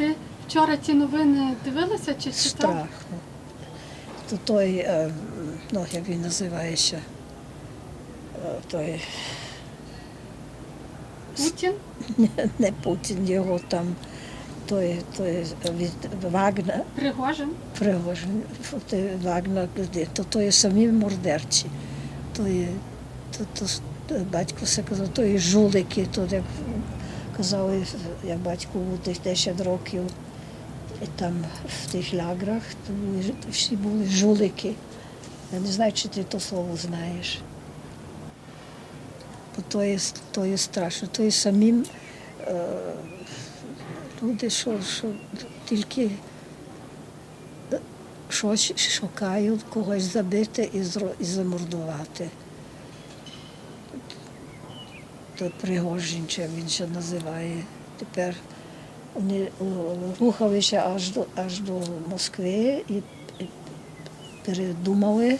ти вчора ті новини дивилася чи читала? Страхно. То той, е, ну як він називається, е, той Путін? не Путін, його там, той, той від Вагнер, Пригожин? Пригожин, той люди, то то є самі мордерці. То є, то, то, батько все казав, то є жулики, то як казали, як батько був тих 10 років, і там в тих лагерах, то були, всі були жулики. Я не знаю, чи ти то слово знаєш. Бо то є, то є страшно, то є самим е, люди, що, що тільки щось шукають, когось забити і, і замордувати. То Пригожин, чи він ще називає. Тепер вони рухалися аж до, аж до Москви і, передумали,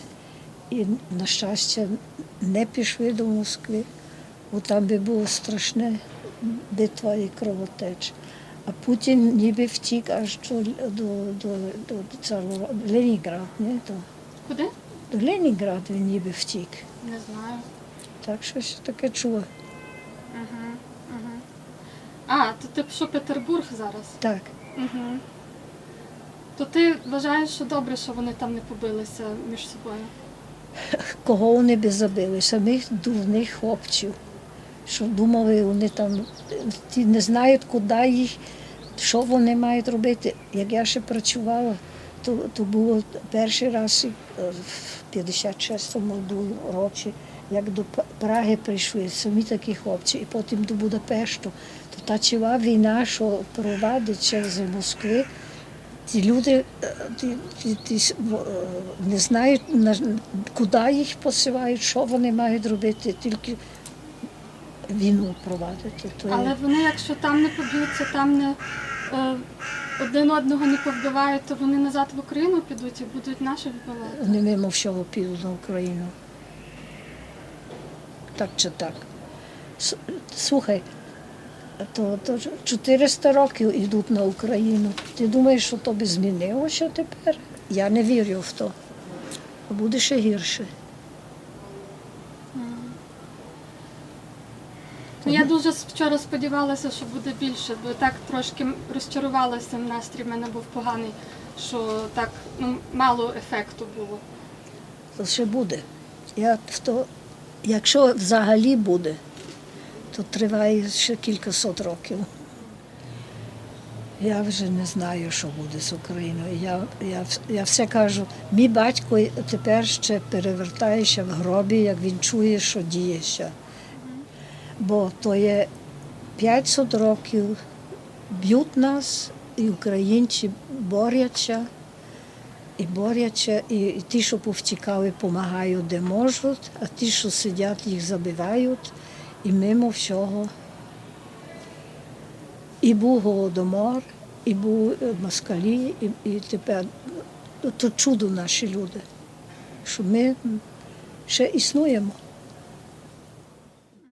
і, на щастя, не пішли до Москви, бо там би було страшне битва і кровотеч. А Путін ніби втік аж до, до, до, до, цього Ленінград, не? До, Куди? до Ленінград він ніби втік. Не знаю. Так щось таке чула. Угу. Угу. А, то ти що Петербург зараз? Так. Угу. То ти вважаєш, що добре, що вони там не побилися між собою? Кого вони би забили? Самих дурних хлопців, що думали, вони там ті не знають, куди їх, що вони мають робити. Як я ще працювала, то, то було перший раз е, в 56-му було році, як до Праги прийшли самі такі хлопці, і потім до Будапешту. То та ціла війна, що провадить через Москви, ті люди е, ті, ті, ті, е, не знають, куди їх посилають, що вони мають робити, тільки війну провадити. То є- Але вони, якщо там не поб'ються, там не е, один одного не повбивають, то вони назад в Україну підуть і будуть наших вбивати. Вони мимо всього підуть на Україну. Так чи так. Слухай, то, то 400 років йдуть на Україну. Ти думаєш, що то би змінилося тепер? Я не вірю в то. Буде ще гірше. Ну, я дуже вчора сподівалася, що буде більше, бо так трошки розчарувалася, настрій в мене був поганий, що так ну, мало ефекту було. То ще буде. Я в то, якщо взагалі буде, то триває ще кількасот років. Я вже не знаю, що буде з Україною. Я, я, я все кажу, мій батько тепер ще перевертається в гробі, як він чує, що діється. Бо то є 500 років б'ють нас, і українці борються і борються, і, ті, що повтікали, допомагають, де можуть, а ті, що сидять, їх забивають, і мимо всього. І був голодомор, і був е, москалі, і, і тепер ну, то чудо наші люди, що ми ще існуємо.